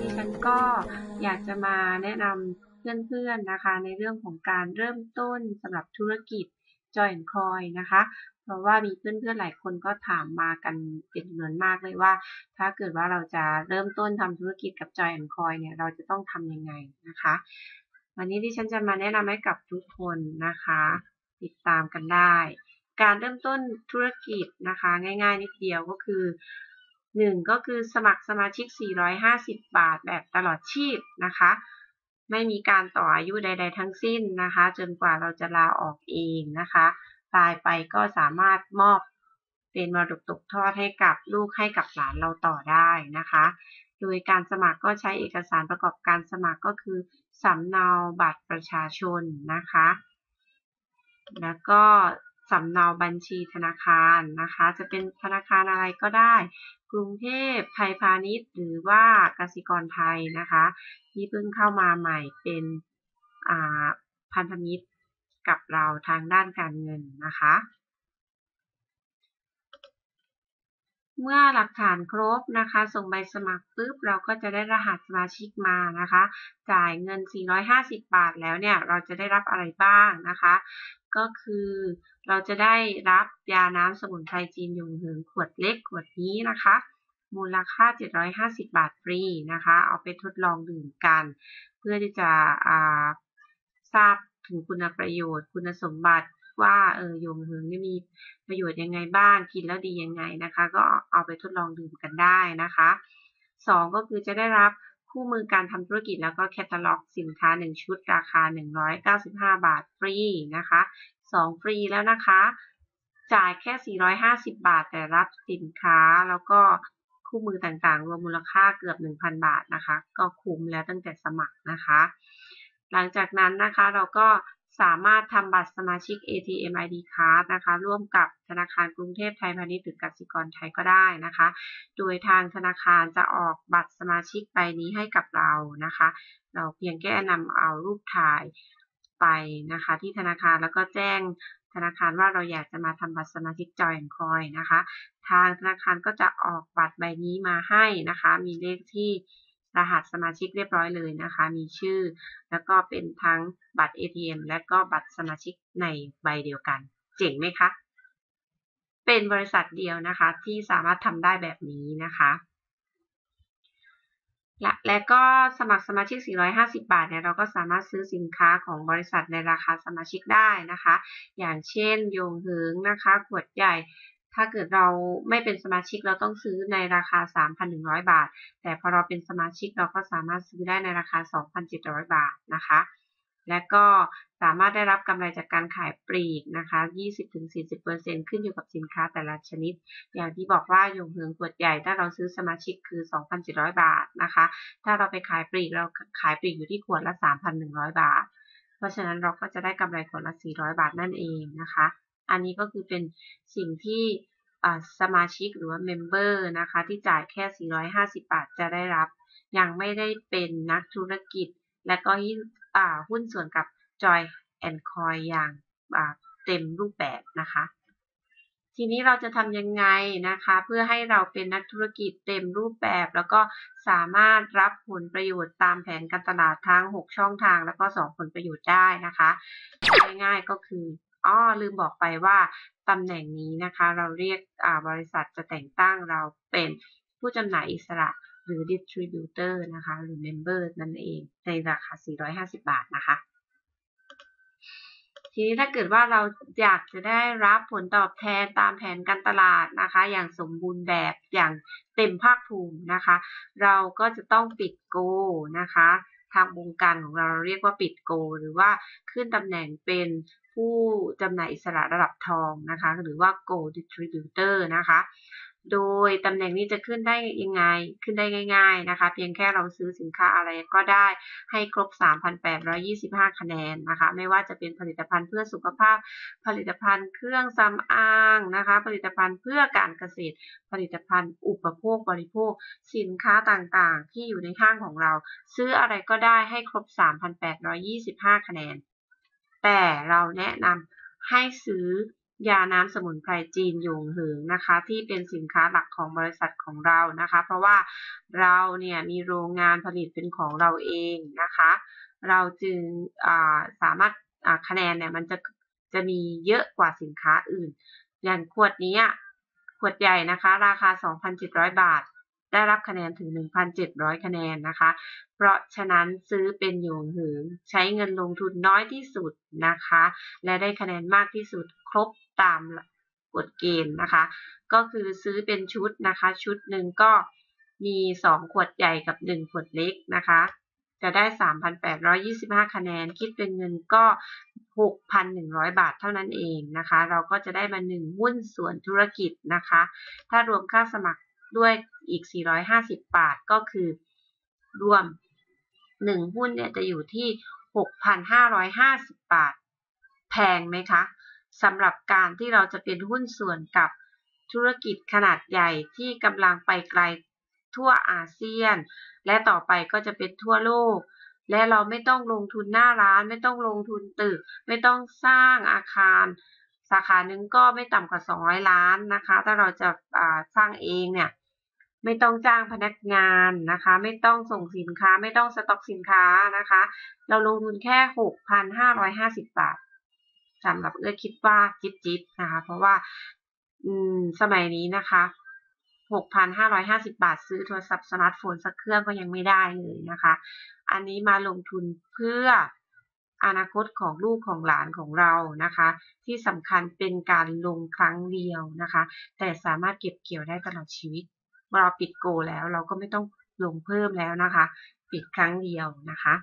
ดิฉันก็อยากจะมาแนะนำเพื่อนๆนะคะ ในเรื่องของการเริ่มต้นสำหรับธุรกิจจอยแอนคอยนะคะ เพราะว่ามีเพื่อนๆหลายคนก็ถามมากันเป็นจำนวนมากเลยว่า ถ้าเกิดว่าเราจะเริ่มต้นทำธุรกิจกับจอยแอนคอยเนี่ยเราจะต้องทำยังไงนะคะ วันนี้ที่ฉันจะมาแนะนำให้กับทุกคนนะคะ ติดตามกันได้การเริ่มต้นธุรกิจนะคะ ง่ายๆนิดเดียวก็คือ หนึ่งก็คือสมัครสมาชิก 450 บาทแบบตลอดชีพนะคะ ไม่มีการต่ออายุใด ๆ ทั้งสิ้นนะคะ จนกว่าเราจะลาออกเองนะคะตายไปก็สามารถมอบเป็นมรดกตกทอดให้กับลูกให้กับหลานเราต่อได้นะคะ โดยการสมัครก็ใช้เอกสารประกอบการสมัครก็คือสำเนาบัตรประชาชนนะคะ แล้วก็ สำเนาบัญชีธนาคารนะคะ จะเป็นธนาคารอะไรก็ได้ กรุงเทพไทยพาณิชย์ หรือว่ากสิกรไทยนะคะ ที่เพิ่งเข้ามาใหม่เป็นพันธมิตรกับเราทางด้านการเงินนะคะ เมื่อหลักฐานครบนะคะ ส่งใบสมัครปุ๊บเราก็จะได้รหัสสมาชิกมานะคะ จ่ายเงิน 450 บาทแล้วเนี่ย เราจะได้รับอะไรบ้างนะคะ ก็คือเราจะได้รับยาน้ำสมุนไพรจีนยงเหิงขวดเล็กขวดนี้นะคะ มูลค่า 750 บาทฟรีนะคะ เอาไปทดลองดื่มกัน เพื่อที่จะทราบถึงคุณประโยชน์ คุณสมบัติ ว่าเออโยงเหิงมีประโยชน์ยังไงบ้างกินแล้วดียังไงนะคะ ก็เอาไปทดลองดื่มกันได้นะคะสองก็คือจะได้รับคู่มือการทำธุรกิจแล้วก็แคตตาล็อกสินค้า 1 ชุดราคา 195 บาทฟรีนะคะ2ฟรีแล้วนะคะ จ่ายแค่ 450 บาท แต่รับสินค้าแล้วก็คู่มือต่างๆ รวมมูลค่าเกือบ 1,000 บาทนะคะ ก็คุ้มแล้วตั้งแต่สมัครนะคะ หลังจากนั้นนะคะเราก็ สามารถทำบัตรสมาชิก ATM ID Card นะคะ ร่วมกับธนาคารกรุงเทพไทยพาณิชย์หรือกสิกรไทยก็ได้นะคะ โดยทางธนาคารจะออกบัตรสมาชิกใบนี้ให้กับเรานะคะ เราเพียงแค่นำเอารูปถ่ายไปนะคะ ที่ธนาคารแล้วก็แจ้งธนาคารว่าเราอยากจะมาทำบัตรสมาชิกจอยแอนคอยนะคะ ทางธนาคารก็จะออกบัตรใบนี้มาให้นะคะ มีเลขที่ รหัสสมาชิกเรียบร้อยเลยนะคะ มีชื่อ แล้วก็เป็นทั้งบัตร ATM และก็บัตรสมาชิกในใบเดียวกัน เจ๋งไหมคะ เป็นบริษัทเดียวนะคะ ที่สามารถทำได้แบบนี้นะคะและและก็สมัครสมาชิก 450 บาท เนี่ย เราก็สามารถซื้อสินค้าของบริษัทในราคาสมาชิกได้นะคะ อย่างเช่น โยงเหิงนะคะ ขวดใหญ่ ถ้าเกิดเราไม่เป็นสมาชิกเราต้องซื้อในราคา 3,100 บาท แต่พอเราเป็นสมาชิกเราก็สามารถซื้อได้ในราคา 2,700 บาทนะคะ และก็สามารถได้รับกำไรจากการขายปลีกนะคะ 20-40%ขึ้นอยู่กับสินค้าแต่ละชนิด อย่างที่บอกว่าหยงเหิงขวดใหญ่ ถ้าเราซื้อสมาชิกคือ 2,700 บาทนะคะ ถ้าเราไปขายปลีกเราขายปลีกอยู่ที่ขวดละ 3,100 บาท เพราะฉะนั้นเราก็จะได้กำไรขวดละ 400 บาทนั่นเองนะคะ อันนี้ก็คือเป็นสิ่งที่สมาชิกหรือว่าเมมเบอร์นะคะ ที่จ่ายแค่ 450 บาทจะได้รับ ยังไม่ได้เป็นนักธุรกิจ และก็หุ้นส่วนกับ Joy and Coin อย่างเต็มรูปแบบนะคะ ทีนี้เราจะทำยังไงนะคะ เพื่อให้เราเป็นนักธุรกิจเต็มรูปแบบ แล้วก็สามารถรับผลประโยชน์ตามแผนการตลาดทั้ง 6 ช่องทาง แล้วก็ 2 ผลประโยชน์ได้นะคะ ง่ายๆก็คือ อ้อลืมบอกไปว่าตำแหน่งนี้นะคะ เราเรียกบริษัทจะแต่งตั้งเราเป็นผู้จำหน่ายอิสระหรือ distributor นะคะ หรือ member นั่นเองในราคา 450 บาทนะคะ ทีนี้ถ้าเกิดว่าเราอยากจะได้รับผลตอบแทนตามแผนการตลาดนะคะ อย่างสมบูรณ์แบบอย่างเต็มภาคภูมินะคะ เราก็จะต้องปิดโกนะคะ ทางวงการของเราเรียกว่าปิดโก หรือว่าขึ้นตำแหน่งเป็น ผู้จำหน่ายอิสระระดับทองนะคะ หรือว่า Gold Distributor นะคะ โดยตำแหน่งนี้จะขึ้นได้ยังไง ขึ้นได้ง่ายๆนะคะ เพียงแค่เราซื้อสินค้าอะไรก็ได้ให้ครบ 3,825 คะแนนนะคะ ไม่ว่าจะเป็นผลิตภัณฑ์เพื่อสุขภาพ ผลิตภัณฑ์เครื่องสำอางนะคะ ผลิตภัณฑ์เพื่อการเกษตร ผลิตภัณฑ์อุปโภคบริโภค สินค้าต่างๆ ที่อยู่ในห้างของเรา ซื้ออะไรก็ได้ให้ครบ 3,825 คะแนน แต่เราแนะนำให้ซื้อยาน้ำสมุนไพรจีนหยงเหิงนะคะ ที่เป็นสินค้าหลักของบริษัทของเรานะคะ เพราะว่าเราเนี่ยมีโรงงานผลิตเป็นของเราเองนะคะ เราจึงสามารถคะแนนเนี่ยมันจะจะมีเยอะกว่าสินค้าอื่น อย่างขวดนี้ขวดใหญ่นะคะ ราคา 2,700 บาท ได้รับคะแนนถึง 1,700 คะแนนนะคะ เพราะฉะนั้นซื้อเป็นหยงหืงใช้เงินลงทุนน้อยที่สุดนะคะ และได้คะแนนมากที่สุดครบตามกฎเกณฑ์นะคะ ก็คือซื้อเป็นชุดนะคะ ชุดหนึ่งก็มี 2 ขวดใหญ่กับ 1 ขวดเล็กนะคะ จะได้ 3,825 คะแนน คิดเป็นเงินก็ 6,100 บาทเท่านั้นเองนะคะ เราก็จะได้มา 1 หุ้นส่วนธุรกิจนะคะ ถ้ารวมค่าสมัคร ด้วยอีก 450 บาท ก็คือ รวม 1 หุ้นเนี่ยจะอยู่ที่ 6,550 บาท แพงไหมคะสำหรับการที่เราจะเป็นหุ้นส่วนกับธุรกิจขนาดใหญ่ที่กำลังไปไกลทั่วอาเซียน และต่อไปก็จะเป็นทั่วโลก และเราไม่ต้องลงทุนหน้าร้าน ไม่ต้องลงทุนตึก ไม่ต้องสร้างอาคาร สาขาหนึ่งก็ไม่ต่ำกว่า 200 ล้านนะคะ ถ้าเราจะสร้างเองเนี่ย ไม่ต้องจ้างพนักงานนะคะ ไม่ต้องส่งสินค้า ไม่ต้องสต็อกสินค้านะคะ เราลงทุนแค่ 6,550 บาทสำหรับเอื้อคิดว่าจิบจิบนะคะ เพราะว่าสมัยนี้นะคะ 6,550 บาทซื้อโทรศัพท์สมาร์ทโฟนสักเครื่องก็ยังไม่ได้เลยนะคะ อันนี้มาลงทุนเพื่ออนาคตของลูกของหลานของเรานะคะ ที่สำคัญเป็นการลงครั้งเดียวนะคะ แต่สามารถเก็บเกี่ยวได้ตลอดชีวิต เราปิดโกแล้ว เราก็ไม่ต้องลงเพิ่มแล้วนะคะ ปิดครั้งเดียวนะคะ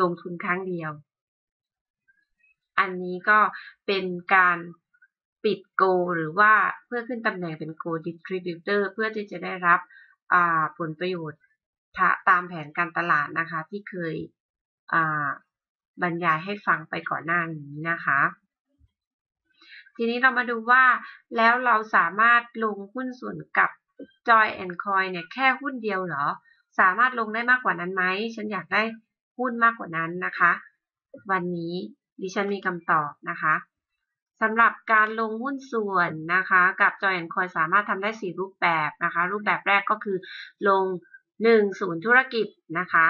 ลงทุนครั้งเดียว อันนี้ก็เป็นการปิดโกหรือว่าเพื่อขึ้นตำแหน่งเป็นโกดิสทริบิวเตอร์เพื่อที่จะได้รับผลประโยชน์ตามแผนการตลาดนะคะ ที่เคยบรรยายให้ฟังไปก่อนหน้านี้นะคะ ทีนี้เรามาดูว่าแล้วเราสามารถลงหุ้นส่วนกับ Joy and Coin เนี่ยแค่หุ้นเดียวเหรอ สามารถลงได้มากกว่านั้นไหม ฉันอยากได้หุ้นมากกว่านั้นนะคะ วันนี้ดิฉันมีคำตอบนะคะสำหรับการลงหุ้นส่วนนะคะ กับจอยแอนคอยสามารถทำได้ 4 รูปแบบนะคะ รูปแบบแรกก็คือลง 1 ศูนย์ธุรกิจนะคะ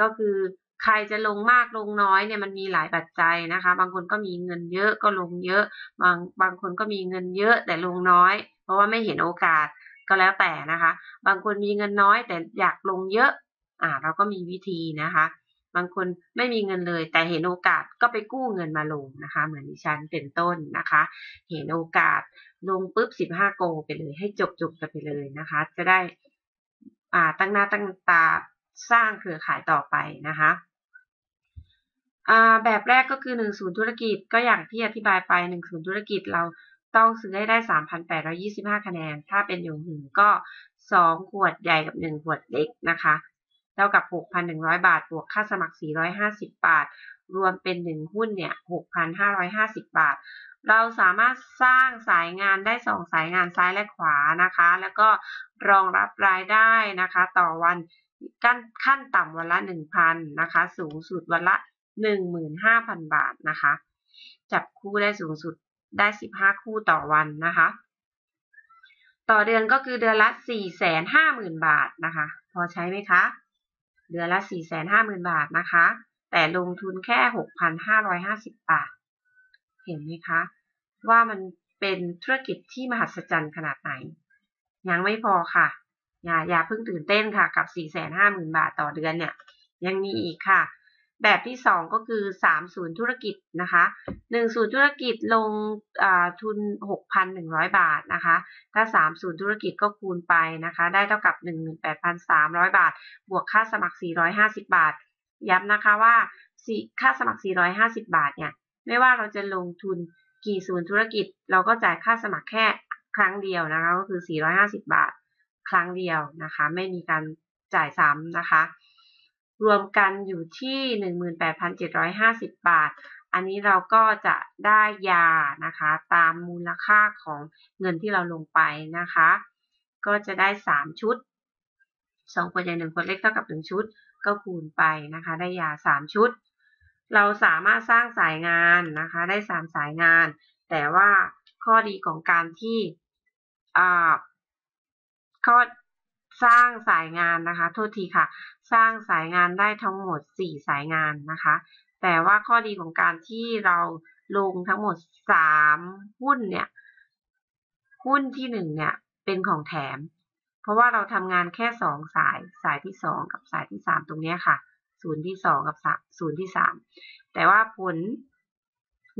ก็คือใครจะลงมากลงน้อยเนี่ยมันมีหลายปัจจัยนะคะ บางคนก็มีเงินเยอะก็ลงเยอะ บางบางคนก็มีเงินเยอะแต่ลงน้อย เพราะว่าไม่เห็นโอกาส ก็แล้วแต่นะคะ บางคนมีเงินน้อยแต่อยากลงเยอะ อ่า เราก็มีวิธีนะคะ บางคนไม่มีเงินเลย แต่เห็นโอกาสก็ไปกู้เงินมาลงนะคะ เหมือนดิฉันเป็นต้นนะคะ เห็นโอกาสลงปุ๊บ 15 โกไปเลย ให้จบจบกันไปเลยนะคะ จะได้อ่าตั้งหน้าตั้งตาสร้างเครือข่ายต่อไปนะคะแบบแรกก็คือ1ศูนย์ธุรกิจก็อย่างที่อธิบายไป1ศูนย์ธุรกิจเรา ต้องซื้อให้ได้ 3,825 คะแนน ถ้าเป็นยงหืงก็ 2 ขวดใหญ่กับ 1 ขวดเล็กนะคะเท่ากับ 6,100 บาท บวกค่าสมัคร 450 บาท รวมเป็น 1 หุ้นเนี่ย 6,550 บาท เราสามารถสร้างสายงานได้ 2 สายงานซ้ายและขวานะคะ แล้วก็รองรับรายได้นะคะ ต่อวันขั้นต่ำวันละ 1,000นะคะ สูงสุดวันละ 15,000 บาทนะคะ จับคู่ได้สูงสุด ได้ 15 คู่ต่อวันนะคะ ต่อเดือนก็คือเดือนละ 450,000 บาทนะคะ พอใช้ไหมคะ เดือนละ 450,000 บาทนะคะ แต่ลงทุนแค่ 6,550 บาท เห็นไหมคะ ว่ามันเป็นธุรกิจที่มหัศจรรย์ขนาดไหน ยังไม่พอค่ะอย่าอย่าเพิ่งตื่นเต้นค่ะกับ 450,000 บาทต่อเดือนเนี่ย ยังมีอีกค่ะ แบบที่ 2 ก็คือ3ศูนย์ธุรกิจนะคะ1ศูนย์ธุรกิจลงทุน 6,100 บาทนะคะ ถ้า3ศูนย์ธุรกิจก็คูณไปนะคะ ได้เท่ากับ 18,300 บาท บวกค่าสมัคร 450 บาท ย้ำนะคะว่าค่าสมัคร 450 บาทเนี่ย ไม่ว่าเราจะลงทุนกี่ศูนย์ธุรกิจ เราก็จ่ายค่าสมัครแค่ครั้งเดียวนะคะ ก็คือ 450 บาท ครั้งเดียวนะคะ ไม่มีการจ่ายซ้ำนะคะ รวมกันอยู่ที่ 18,750 บาท อันนี้เราก็จะได้ยานะคะ ตามมูลค่าของเงินที่เราลงไปนะคะ ก็จะได้ 3 ชุด 2 คนใหญ่1คนเล็กเท่ากับ 1 ชุด ก็คูณไปนะคะ ได้ยา 3 ชุด เราสามารถสร้างสายงานนะคะ ได้สามสายงาน แต่ว่าข้อดีของการที่ข้อสร้างสายงานนะคะ โทษทีค่ะ สร้างสายงานได้ทั้งหมด 4 สายงานนะคะ แต่ว่าข้อดีของการที่เราลงทั้งหมด 3 หุ้นเนี่ย หุ้นที่ 1 เนี่ย เป็นของแถม เพราะว่าเราทำงานแค่ 2 สาย สายที่ 2 กับสายที่ 3 ตรงนี้ค่ะศูนย์ที่ 2 กับศูนย์ที่ 3 แต่ว่าผล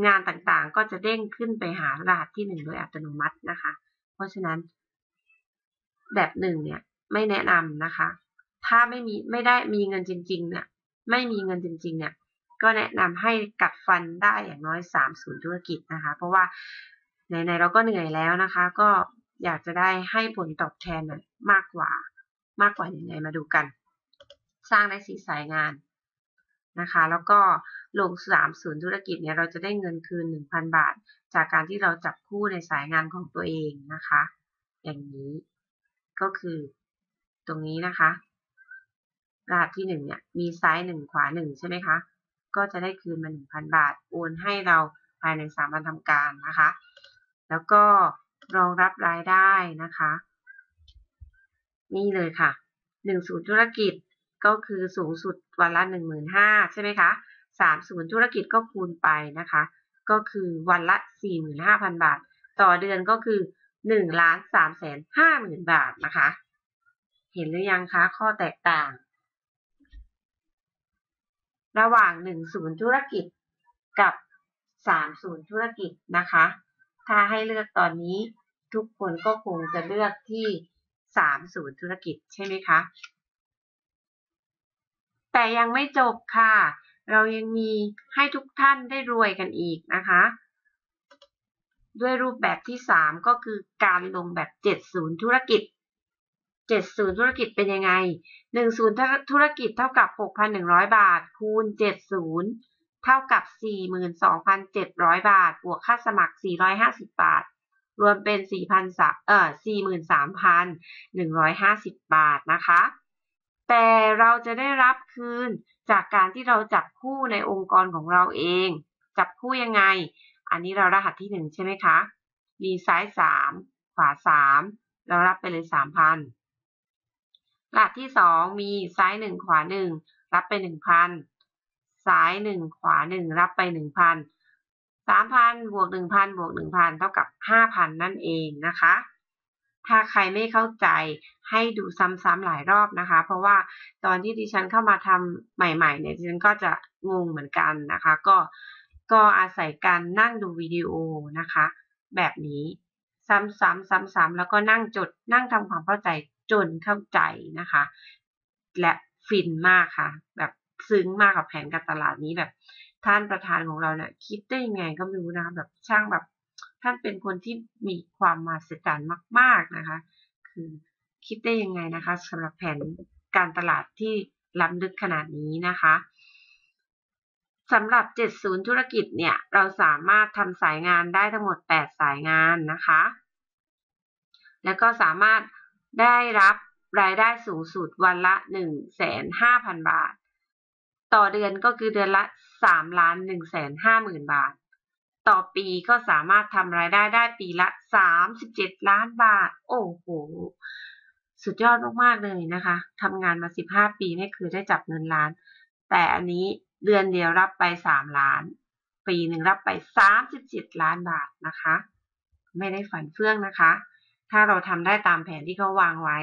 งานต่างๆ ก็จะเด้งขึ้นไปหารหัสที่ 1 โดยอัตโนมัตินะคะ เพราะฉะนั้นแบบหนึ่งเนี่ย ไม่แนะนำนะคะ ถ้าไม่มีไม่ได้มีเงินจริงๆเนี่ยไม่มีเงินจริงๆเนี่ยก็แนะนำให้กัดฟันได้อย่างน้อยสามศูนย์ธุรกิจนะคะ เพราะว่าไหนๆเราก็เหนื่อยแล้วนะคะ ก็อยากจะได้ให้ผลตอบแทนมากกว่ามากกว่าอยังไงมาดูกัน สร้างได้สีสายงานนะคะ แล้วก็ลงสามศูนย์ธุรกิจเนี่ยเราจะได้เงินคืนหนึ่งพันบาท จากการที่เราจับคู่ในสายงานของตัวเองนะคะ อย่างนี้ก็คือตรงนี้นะคะ รหัสที่หนึ่งเนี่ย มีซ้ายหนึ่งขวาหนึ่งใช่ไหมคะ ก็จะได้คืนมาหนึ่งพันบาท โอนให้เราภายในสามวันทำการนะคะ แล้วก็รองรับรายได้นะคะ นี่เลยค่ะหนึ่งศูนย์ธุรกิจก็คือสูงสุดวันละหนึ่งหมื่นห้าใช่ไหมคะสามศูนย์ธุรกิจก็คูณไปนะคะ ก็คือวันละสี่หมื่นห้าพันบาท ต่อเดือนก็คือหนึ่งล้านสามแสนห้าหมื่นบาทนะคะ เห็นหรือยังคะข้อแตกต่าง ระหว่าง1ศูนย์ธุรกิจกับ3ศูนย์ธุรกิจนะคะ ถ้าให้เลือกตอนนี้ทุกคนก็คงจะเลือกที่3ศูนย์ธุรกิจใช่ไหมคะ แต่ยังไม่จบค่ะ เรายังมีให้ทุกท่านได้รวยกันอีกนะคะ ด้วยรูปแบบที่ 3 ก็คือการลงแบบ7ศูนย์ธุรกิจ เจ็ดศูนย์ธุรกิจเป็นยังไงหนึ่งศูนย์ธุรกิจเท่ากับหกพันหนึ่งร้อยบาท คูณเจ็ดศูนย์เท่ากับสี่หมื่นสองพันเจ็ดร้อยบาท บวกค่าสมัครสี่ร้อยห้าสิบบาท รวมเป็นสี่พันสเอ่อสี่หมื่นสามพันหนึ่งร้อยห้าสิบบาทนะคะ แต่เราจะได้รับคืนจากการที่เราจับคู่ในองค์กรของเราเอง จับคู่ยังไง อันนี้เรารหัสที่หนึ่งใช่ไหมคะ มีซ้ายสามขวาสามเรารับไปเลยสามพัน รหัสที่สองมีซ้ายหนึ่งขวาหนึ่งรับไปหนึ่งพันซ้ายหนึ่งขวาหนึ่งรับไปหนึ่งพันสามพันบวกหนึ่งพันบวกหนึ่งพันเท่ากับห้าพันนั่นเองนะคะ ถ้าใครไม่เข้าใจให้ดูซ้ำๆหลายรอบนะคะ เพราะว่าตอนที่ดิฉันเข้ามาทำใหม่ๆเนี่ยดิฉันก็จะงงเหมือนกันนะคะ ก็ก็อาศัยการนั่งดูวิดีโอนะคะ แบบนี้ซ้ำๆซ้ำๆแล้วก็นั่งจดนั่งทำความเข้าใจ จนเข้าใจนะคะ และฟินมากค่ะ แบบซึ้งมากกับแผนการตลาดนี้แบบท่านประธานของเราเนี่ยคิดได้ยังไงก็ไม่รู้นะคะแบบช่างแบบท่านเป็นคนที่มีความมาสจรรย์มาก ๆนะคะ คือคิดได้ยังไงนะคะสำหรับแผนการตลาดที่ล้ำลึกขนาดนี้นะคะสำหรับ 70 ธุรกิจเนี่ย เราสามารถทำสายงานได้ทั้งหมด 8 สายงานนะคะ แล้วก็สามารถ ได้รับรายได้สูงสุดวันละ 1,500,000 บาท ต่อเดือนก็คือเดือนละ 3 ล้าน 150,000 บาท ต่อปีก็สามารถทำรายได้ได้ปีละ 37 ล้านบาท โอ้โห สุดยอดมากๆเลยนะคะทำงานมา 15 ปีไม่เคยได้จับเงินล้าน แต่อันนี้เดือนเดียวรับไป 3 ล้าน ปีหนึ่งรับไป 37 ล้านบาทนะคะ ไม่ได้ฝันเฟื่องนะคะ ถ้าเราทำได้ตามแผนที่เขาวางไว้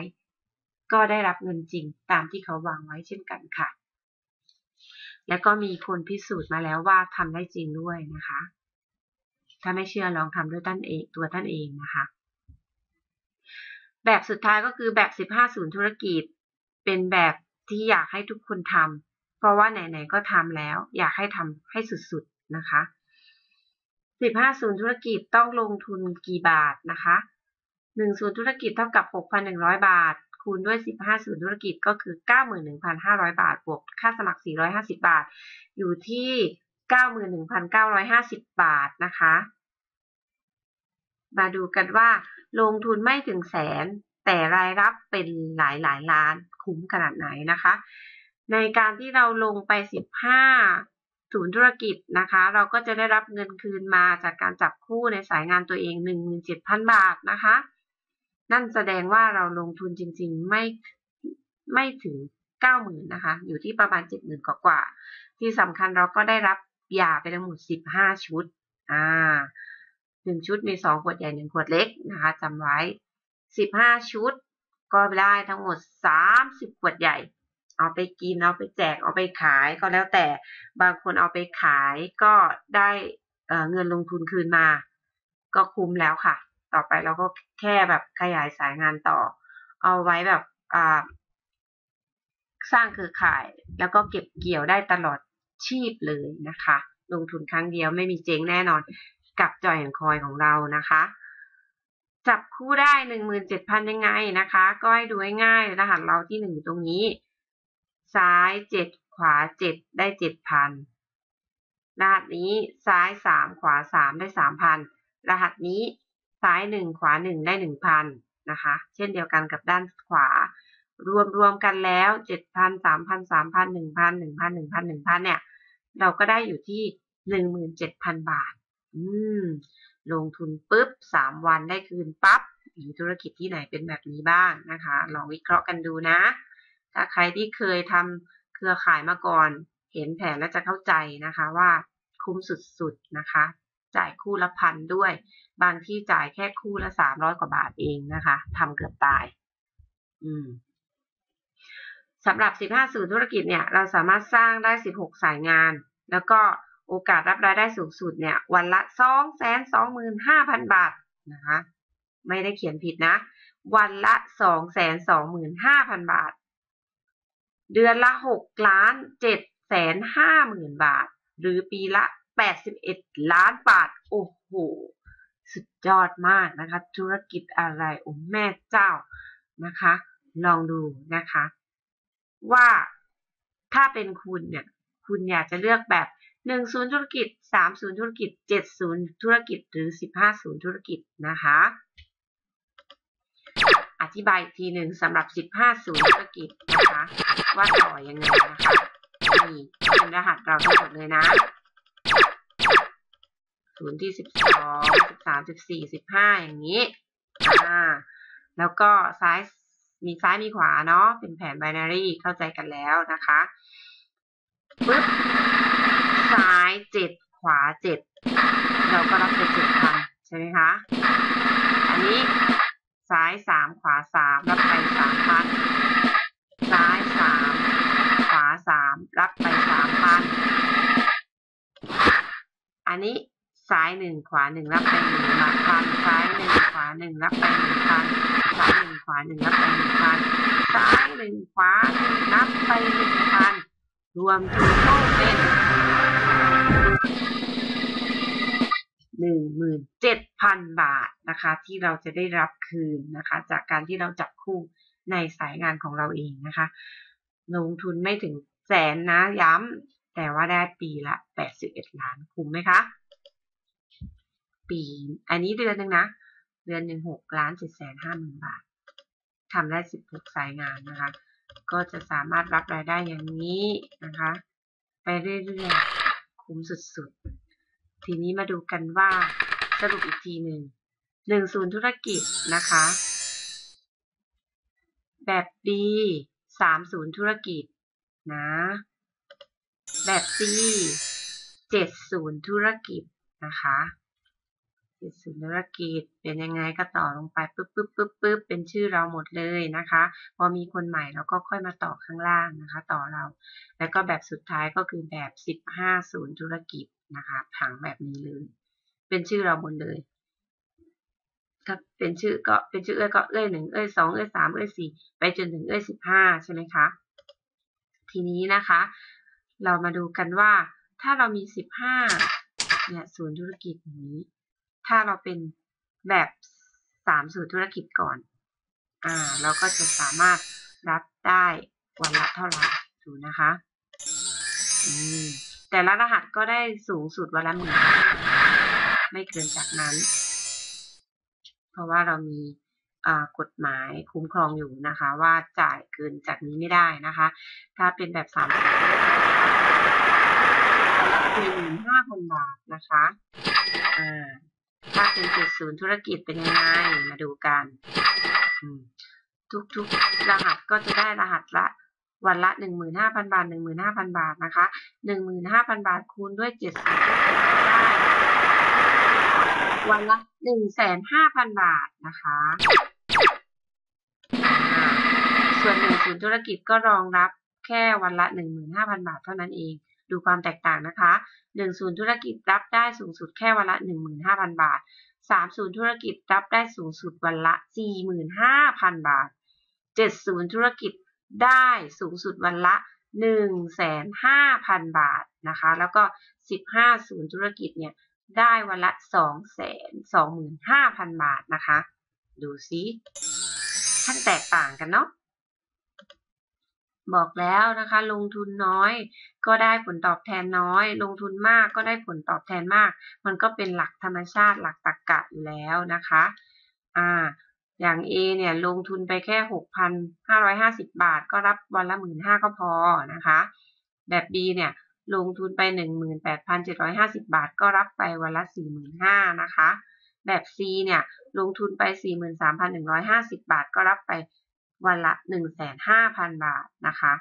ก็ได้รับเงินจริงตามที่เขาวางไว้เช่นกันค่ะ และก็มีคนพิสูจน์มาแล้วว่าทำได้จริงด้วยนะคะ ถ้าไม่เชื่อลองทำด้วยท่านเองตัวท่านเองนะคะ แบบสุดท้ายก็คือแบบ 15ศูนย์ธุรกิจ เป็นแบบที่อยากให้ทุกคนทำเพราะว่าไหนๆก็ทำแล้ว อยากให้ทำให้สุดๆนะคะ15ศูนย์ธุรกิจต้องลงทุนกี่บาทนะคะ หนึ่งศูนย์ธุรกิจเท่ากับ6,100บาท คูณด้วย15ศูนย์ธุรกิจก็คือ91,500บาท บวกค่าสมัคร450บาท อยู่ที่91,950บาทนะคะ มาดูกันว่า ลงทุนไม่ถึงแสน แต่รายรับเป็นหลายหลายล้านคุ้มขนาดไหนนะคะ ในการที่เราลงไป15ศูนย์ธุรกิจนะคะ เราก็จะได้รับเงินคืนมาจากการจับคู่ในสายงานตัวเอง 17,000 บาทนะคะ นั่นแสดงว่าเราลงทุนจริง ๆ ไม่ไม่ถึง90,000นะคะ อยู่ที่ประมาณ70,000กว่ากว่าที่สำคัญเราก็ได้รับยาไปทั้งหมด15ชุด อ่าหนึ่งชุดมี2ขวดใหญ่1ขวดเล็กนะคะจำไว้15ชุด ก็ได้ทั้งหมด30ขวดใหญ่ เอาไปกินเอาไปแจกเอาไปขายก็แล้วแต่บางคนเอาไปขายก็ได้เงินลงทุนคืนมา ก็คุ้มแล้วค่ะ ต่อไปเราก็แค่แบบขยายสายงานต่อ เอาไว้แบบสร้างเครือข่ายแล้วก็เก็บเกี่ยวได้ตลอดชีพเลยนะคะ ลงทุนครั้งเดียวไม่มีเจ๊งแน่นอนกับจอยแอนคอยของเรานะคะ จับคู่ได้หนึ่งหมื่นเจ็ดพันยังไงนะคะ ก็ให้ดูง่ายๆรหัสเราที่หนึ่งอยู่ตรงนี้ ซ้ายเจ็ดขวาเจ็ดได้เจ็ดพันรหัสนี้ซ้ายสามขวาสามได้สามพันรหัสนี้ ซ้ายหนึ่งขวาหนึ่งได้หนึ่งพันนะคะ เช่นเดียวกันกับด้านขวา รวมรวมกันแล้วเจ็ดพันสามพันสามพันหนึ่งพันหนึ่งพันหนึ่งพันหนึ่งพันเนี่ย เราก็ได้อยู่ที่หนึ่งหมื่นเจ็ดพันบาท อืม ลงทุนปุ๊บสามวันได้คืนปับ๊บมีธุรกิจที่ไหนเป็นแบบนี้บ้างนะคะ ลองวิเคราะห์กันดูนะ ถ้าใครที่เคยทำเครือข่ายมาก่อน เห็นแผนแล้วจะเข้าใจนะคะว่าคุ้มสุดๆนะคะ จ่ายคู่ละพันด้วย บางที่จ่ายแค่คู่ละสามร้อยกว่าบาทเองนะคะทำเกือบตาย อืมสำหรับ 15ศูนย์ธุรกิจเนี่ย เราสามารถสร้างได้ 16 สายงาน แล้วก็โอกาสรับรายได้สูงสุดเนี่ย วันละ 2 2 5 0 0 0 บาทนะคะ ไม่ได้เขียนผิดนะ วันละ 2 2 5 0 0 0 บาท เดือนละหกล้านเจ็ดแสนห้าหมื่นบาท หรือปีละ แปดสิบเอ็ดล้านบาท โอ้โห สุดยอดมากนะคะ ธุรกิจอะไรโอ้แม่เจ้านะคะ ลองดูนะคะ ว่าถ้าเป็นคุณเนี่ย คุณอยากจะเลือกแบบหนึ่งศูนย์ธุรกิจสามศูนย์ธุรกิจเจ็ดศูนย์ธุรกิจหรือสิบห้าศูนย์ธุรกิจนะคะ อธิบายทีหนึ่งสำหรับ 15ศูนย์ธุรกิจนะคะ ว่าต่อยังไงนะคะนี่เป็นรหัสเราทั้งหมดเลยนะ ศูนย์ที่12 13 14 15อย่างนี้อ่าแล้วก็ซ้ายมีซ้ายมีขวาเนาะเป็นแผนไบนารีเข้าใจกันแล้วนะคะปึ๊บซ้าย7ขวา7เราก็รับไป7พันใช่ไหมคะ อันนี้ซ้ายสามขวาสามรับไปสามพันซ้ายสามขวาสามรับไปสามพันอันนี้ ซ้ายหนึ่งขวาหนึ่งรับไปหนึ่งพันซ้ายหนึ่งขวาหนึ่งรับไปหนึ่งพันซ้ายหนึ่งขวาหนึ่งรับไปหนึ่งพันซ้ายหนึ่งขวาหนึ่งรับไปหนึ่งพันรวมทั้งต้เป็นหนึ่งหมื่นเจ็ดพันบาทนะคะ ที่เราจะได้รับคืนนะคะ จากการที่เราจับคู่ในสายงานของเราเองนะคะ ลงทุนไม่ถึงแสนนะย้ำแต่ว่าได้ปีละแปดสิบเอ็ดล้านคุ้มไหมคะ ปี อันนี้เดือนหนึ่งนะ เดือนหนึ่งหกล้านเจ็ดแสนห้าหมื่นบาททำได้สิบหกสายงานนะคะ ก็จะสามารถรับรายได้อย่างนี้นะคะ ไปเรื่อยๆ คุ้มสุดๆ ทีนี้มาดูกันว่าสรุปอีกทีหนึ่งหนึ่งศูนย์ธุรกิจนะคะ แบบ B สามศูนย์ธุรกิจนะ แบบ C เจ็ดศูนย์ธุรกิจนะคะ เจ็ดศูนย์ธุรกิจเป็นยังไงก็ต่อลงไปปึ๊บปึ๊บปึ๊บปึ๊บเป็นชื่อเราหมดเลยนะคะ พอมีคนใหม่เราก็ค่อยมาต่อข้างล่างนะคะ ต่อเรา แล้วก็แบบสุดท้ายก็คือแบบสิบห้าศูนย์ธุรกิจนะคะผังแบบนี้เลย เป็นชื่อเราหมดเลยถ้าเป็นชื่อก็เป็นชื่อเอ้ยก็เอ้ยหนึ่งเอ้ยสองเอ้ยสามเอ้ยสี่ไปจนถึงเอ้ยสิบห้าใช่ไหมคะ ทีนี้นะคะ เรามาดูกันว่าถ้าเรามีสิบห้าเนี่ยศูนย์ธุรกิจนี้ ถ้าเราเป็นแบบสามศูนย์ธุรกิจก่อน อ่า เราก็จะสามารถรับได้วันละเท่าไหร่ดูนะคะ อืม แต่ละรหัสก็ได้สูงสุดวันละหมื่นไม่เกินจากนั้น เพราะว่าเรามีกฎหมายคุ้มครองอยู่นะคะ ว่าจ่ายเกินจากนี้ไม่ได้นะคะ ถ้าเป็นแบบสามสี่หมื่นห้าพันบาทนะคะ อ่า ถ้าเป็นเจ็ดศูนย์ธุรกิจเป็นยังไง มาดูกันทุกๆ รหัสก็จะได้รหัสละวันละหนึ่งหมื่นห้าพันบาทหนึ่งหมื่นห้าพันบาทนะคะหนึ่งหมื่นห้าพันบาทคูณด้วยเจ็ดสิบได้วันละหนึ่งแสนห้าพันบาทนะคะ ส่วนหนึ่งศูนย์ธุรกิจก็รองรับแค่วันละหนึ่งหมื่นห้าพันบาทเท่านั้นเอง ดูความแตกต่างนะคะหนึ่งศูนย์ธุรกิจรับได้สูงสุดแค่วันละหนึ่งหมื่นห้าพันบาทสามศูนย์ธุรกิจรับได้สูงสุดวันละสี่หมื่นห้าพันบาทเจ็ดศูนย์ธุรกิจได้สูงสุดวันละหนึ่งแสนห้าพันบาทนะคะ แล้วก็สิบห้าศูนย์ธุรกิจเนี่ยได้วันละสองแสนสองหมื่นห้าพันบาทนะคะ ดูซิท่านแตกต่างกันเนาะ บอกแล้วนะคะ ลงทุนน้อย ก็ได้ผลตอบแทนน้อย ลงทุนมากก็ได้ผลตอบแทนมาก มันก็เป็นหลักธรรมชาติหลักตรรกะอยู่แล้วนะคะอ่าอย่าง A เนี่ยลงทุนไปแค่ 6,550 บาท ก็รับวันละ 15,000ก็พอนะคะ แบบ B เนี่ยลงทุนไป 18,750 บาท ก็รับไปวันละ 45,000นะคะ แบบ C เนี่ยลงทุนไป 43,150 บาท ก็รับไป วันละ 15,000 บาทนะคะ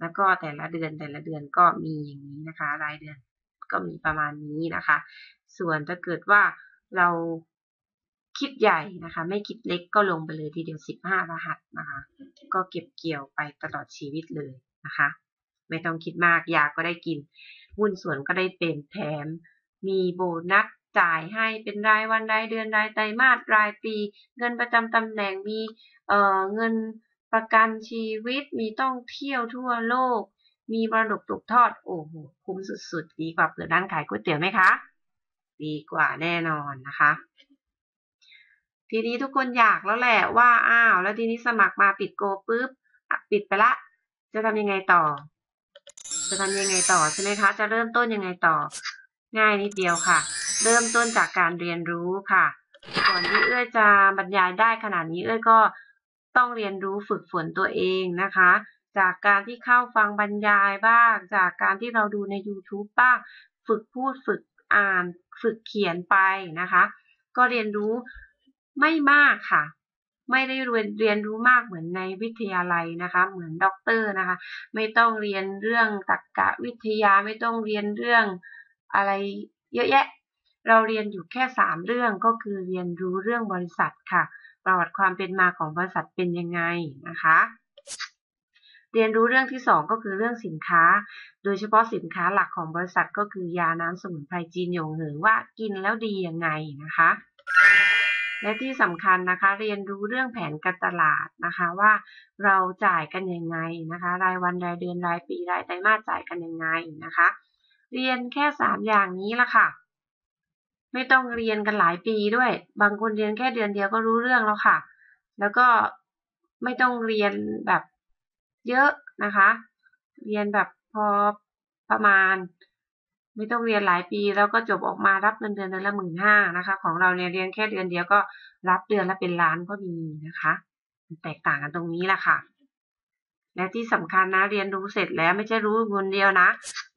แล้วก็แต่ละเดือนแต่ละเดือนก็มีอย่างนี้นะคะ รายเดือนก็มีประมาณนี้นะคะ ส่วนถ้าเกิดว่าเราคิดใหญ่นะคะ ไม่คิดเล็กก็ลงไปเลยทีเดียว 15รหัสนะคะ ก็เก็บเกี่ยวไปตลอดชีวิตเลยนะคะ ไม่ต้องคิดมากยาก็ได้กิน หุ้นส่วนก็ได้เป็นแถม มีโบนัส จ่ายให้เป็นรายวันรายเดือนรายไตรมาสรายปี เงินประจำตำแหน่งมีเอ่อเงินประกันชีวิตมีต้องเที่ยวทั่วโลก มีมรดกตกทอดโอ้โหคุ้มสุดๆ ดีกว่าเปิดร้านขายก๋วยเตี๋ยวไหมคะ ดีกว่าแน่นอนนะคะ ทีนี้ทุกคนอยากแล้วแหละว่าอ้าวแล้วทีนี้สมัครมาปิดโกปุ๊บปิดไปละ จะทำยังไงต่อ จะทำยังไงต่อใช่ไหมคะ จะเริ่มต้นยังไงต่อ ง่ายนิดเดียวค่ะ เริ่มต้นจากการเรียนรู้ค่ะ ก่อนที่เอื้อจะบรรยายได้ขนาดนี้เอื้อก็ต้องเรียนรู้ฝึกฝนตัวเองนะคะ จากการที่เข้าฟังบรรยายบ้าง จากการที่เราดูใน YouTube บ้าง ฝึกพูดฝึกอ่าน ฝึกเขียนไปนะคะ ก็เรียนรู้ไม่มากค่ะ ไม่ได้เรียนเรียนรู้มากเหมือนในวิทยาลัยนะคะ เหมือนด็อกเตอร์นะคะ ไม่ต้องเรียนเรื่องตรรกะวิทยาไม่ต้องเรียนเรื่องอะไรเยอะแยะ เราเรียนอยู่แค่สามเรื่องก็คือเรียนรู้เรื่องบริษัทค่ะ ประวัติความเป็นมาของบริษัทเป็นยังไงนะคะ เรียนรู้เรื่องที่ 2 ก็คือเรื่องสินค้า โดยเฉพาะสินค้าหลักของบริษัทก็คือยาน้ำสมุนไพรจีนหยงเหอว่ากินแล้วดียังไงนะคะ และที่สำคัญนะคะ เรียนรู้เรื่องแผนการตลาดนะคะว่าเราจ่ายกันยังไงนะคะ รายวันรายเดือนรายปีรายไตรมาสจ่ายกันยังไงนะคะ เรียนแค่ 3 อย่างนี้ละค่ะ ไม่ต้องเรียนกันหลายปีด้วย บางคนเรียนแค่เดือนเดียวก็รู้เรื่องแล้วค่ะ แล้วก็ไม่ต้องเรียนแบบเยอะนะคะ เรียนแบบพอประมาณ ไม่ต้องเรียนหลายปีแล้วก็จบออกมารับเงินเดือนเดือนละหมื่นห้านะคะ ของเราเนี่ยเรียนแค่เดือนเดียวก็รับเดือนละเป็นล้านก็มีนะคะ แตกต่างกันตรงนี้แหละค่ะ และที่สำคัญนะเรียนรู้เสร็จแล้วไม่ใช่รู้คนเดียวนะ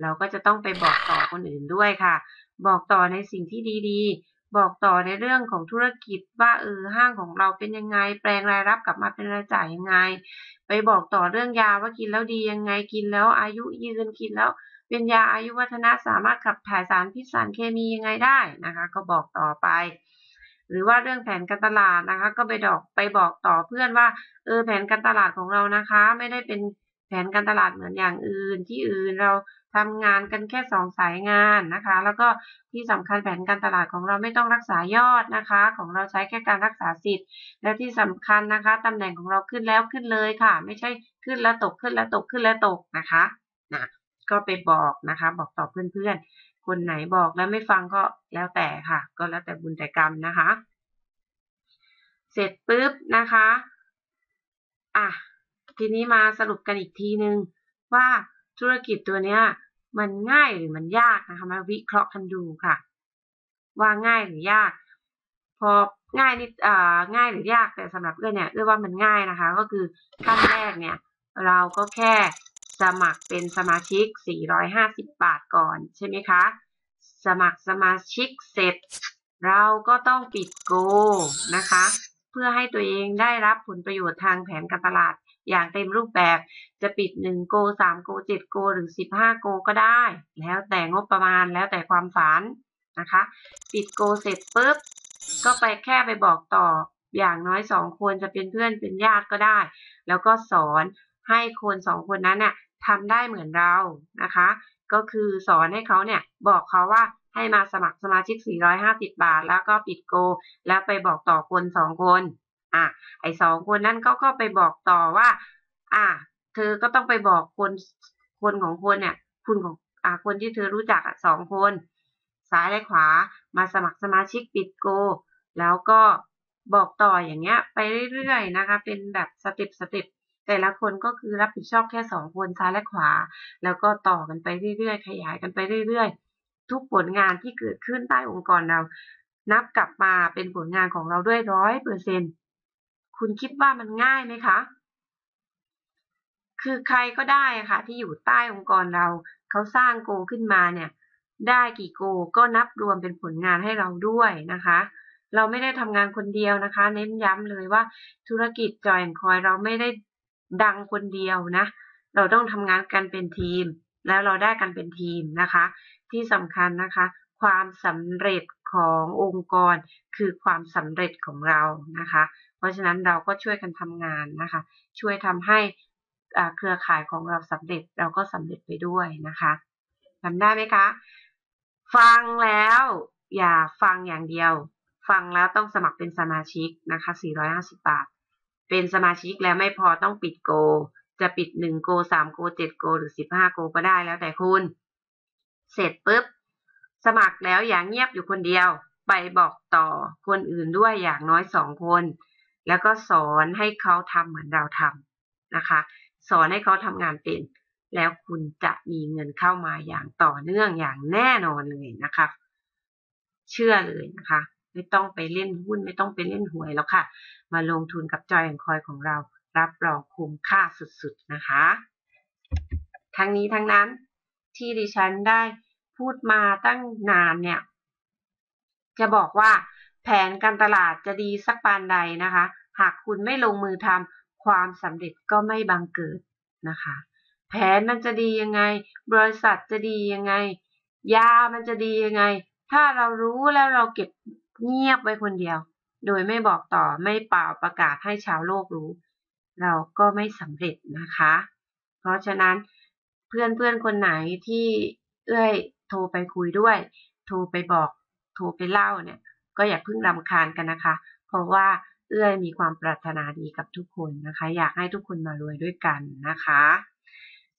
เราก็จะต้องไปบอกต่อคนอื่นด้วยค่ะ บอกต่อในสิ่งที่ดีๆ บอกต่อในเรื่องของธุรกิจว่าเออห้างของเราเป็นยังไง แปลงรายรับกลับมาเป็นรายจ่ายยังไง ไปบอกต่อเรื่องยาว่ากินแล้วดียังไงกินแล้วอายุยืนกินแล้วเป็นยาอายุวัฒนะสามารถขับถ่ายสารพิษสารเคมียังไงได้นะคะ ก็บอกต่อไป หรือว่าเรื่องแผนการตลาดนะคะ ก็ไปดอกไปบอกต่อเพื่อนว่าเออแผนการตลาดของเรานะคะ ไม่ได้เป็นแผนการตลาดเหมือนอย่างอื่นที่อื่นเรา ทำงานกันแค่สองสายงานนะคะ แล้วก็ที่สำคัญแผนการตลาดของเราไม่ต้องรักษายอดนะคะ ของเราใช้แค่การรักษาสิทธิ์ และที่สำคัญนะคะตำแหน่งของเราขึ้นแล้วขึ้นเลยค่ะ ไม่ใช่ขึ้นแล้วตกขึ้นแล้วตกขึ้นแล้วตกนะคะนะก็ไปบอกนะคะ บอกต่อเพื่อนๆ คนไหนบอกแล้วไม่ฟังก็แล้วแต่ค่ะ ก็แล้วแต่บุญแต่กรรมนะคะ เสร็จปุ๊บนะคะอะทีนี้มาสรุปกันอีกทีนึงว่าธุรกิจตัวเนี้ย มันง่ายหรือมันยากนะคะมาวิเคราะห์กันดูค่ะ ว่าง่ายหรือยาก พอง่ายนิดอ่าง่ายหรือยากแต่สำหรับเอื้อเนี่ยเอื้อว่ามันง่ายนะคะ ก็คือขั้นแรกเนี่ย เราก็แค่สมัครเป็นสมาชิก 450 บาทก่อนใช่ไหมคะ สมัครสมาชิกเสร็จ เราก็ต้องปิดโกนะคะ เพื่อให้ตัวเองได้รับผลประโยชน์ทางแผนการตลาด อย่างเต็มรูปแบบ จะปิด 1 โก 3 โก 7 โก หรือ 15 โกก็ได้ แล้วแต่งบประมาณแล้วแต่ความฝันนะคะ ปิดโกเสร็จปุ๊บ ก็ไปแค่ไปบอกต่อ อย่างน้อยสองคนจะเป็นเพื่อนเป็นญาติก็ได้ แล้วก็สอนให้คนสองคนนั้นเนี่ยทำได้เหมือนเรานะคะ ก็คือสอนให้เขาเนี่ยบอกเขาว่าให้มาสมัครสมาชิก 450 บาท แล้วก็ปิดโก แล้วไปบอกต่อคนสองคน อะไอ้สองคนนั้นก็ก็ไปบอกต่อว่า อะเธอก็ต้องไปบอกคนคนของคนเนี่ย คุณของอะคนที่เธอรู้จักอะสองคน ซ้ายและขวามาสมัครสมาชิกปิดโก แล้วก็บอกต่ออย่างเงี้ย ไปเรื่อยๆนะคะ เป็นแบบสเต็ปสเต็ปแต่ละคนก็คือรับผิดชอบแค่สองคนซ้ายและขวา แล้วก็ต่อกันไปเรื่อยๆ ขยายกันไปเรื่อยๆ ทุกผลงานที่เกิดขึ้นใต้องค์กรเรา นับกลับมาเป็นผลงานของเราด้วยร้อยเปอร์เซ็น คุณคิดว่ามันง่ายไหมคะ คือใครก็ได้ค่ะ ที่อยู่ใต้องค์กรเราเขาสร้างโกขึ้นมาเนี่ย ได้กี่โกก็นับรวมเป็นผลงานให้เราด้วยนะคะ เราไม่ได้ทำงานคนเดียวนะคะ เน้นย้ำเลยว่าธุรกิจจอยคอยเราไม่ได้ดังคนเดียวนะ เราต้องทำงานกันเป็นทีม แล้วเราได้กันเป็นทีมนะคะ ที่สำคัญนะคะ ความสำเร็จ ขององค์กรคือความสำเร็จของเรานะคะ เพราะฉะนั้นเราก็ช่วยกันทำงานนะคะ ช่วยทำให้เครือข่ายของเราสำเร็จเราก็สำเร็จไปด้วยนะคะทำได้ไหมคะ ฟังแล้ว อย่าฟังอย่างเดียว ฟังแล้วต้องสมัครเป็นสมาชิกนะคะ 450 บาท เป็นสมาชิกแล้วไม่พอต้องปิดโก จะปิดหนึ่งโกสามโกเจ็ดโก หรือสิบห้าโกก็ได้แล้วแต่คุณ เสร็จปุ๊บ สมัครแล้วอย่างเงียบอยู่คนเดียว ไปบอกต่อคนอื่นด้วยอย่างน้อยสองคน แล้วก็สอนให้เขาทำเหมือนเราทำนะคะ สอนให้เขาทำงานเป็น แล้วคุณจะมีเงินเข้ามาอย่างต่อเนื่องอย่างแน่นอนเลยนะคะ เชื่อเลยนะคะ ไม่ต้องไปเล่นหุ้นไม่ต้องไปเล่นหวยแล้วค่ะ มาลงทุนกับจอยแอนคอยของเรา รับรองคุ้มค่าสุดๆนะคะ ทั้งนี้ทั้งนั้นที่ดิฉันได้ พูดมาตั้งนานเนี่ย จะบอกว่าแผนการตลาดจะดีสักปานใดนะคะ หากคุณไม่ลงมือทำความสำเร็จก็ไม่บังเกิดนะคะ แผนมันจะดียังไง บริษัทจะดียังไง ยามันจะดียังไง ถ้าเรารู้แล้วเราเก็บเงียบไว้คนเดียว โดยไม่บอกต่อไม่เป่าประกาศให้ชาวโลกรู้ เราก็ไม่สำเร็จนะคะ เพราะฉะนั้นเพื่อนเพื่อนคนไหนที่เอ้ย โทรไปคุยด้วย โทรไปบอก โทรไปเล่าเนี่ย ก็อย่าเพิ่งรำคาญกันนะคะ เพราะว่าเอื้อยมีความปรารถนาดีกับทุกคนนะคะ อยากให้ทุกคนมารวยด้วยกันนะคะ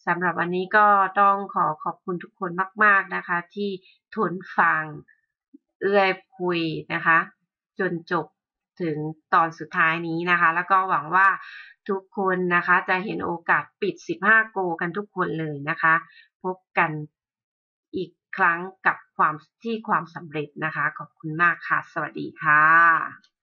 สำหรับวันนี้ก็ต้องขอขอบคุณทุกคนมาก ๆนะคะ ที่ทนฟังเอื้อยคุยนะคะ จนจบถึงตอนสุดท้ายนี้นะคะ แล้วก็หวังว่าทุกคนนะคะจะเห็นโอกาสปิด 15 โกกันทุกคนเลยนะคะ พบกัน อีกครั้งกับความที่ความสำเร็จนะคะ ขอบคุณมากค่ะ สวัสดีค่ะ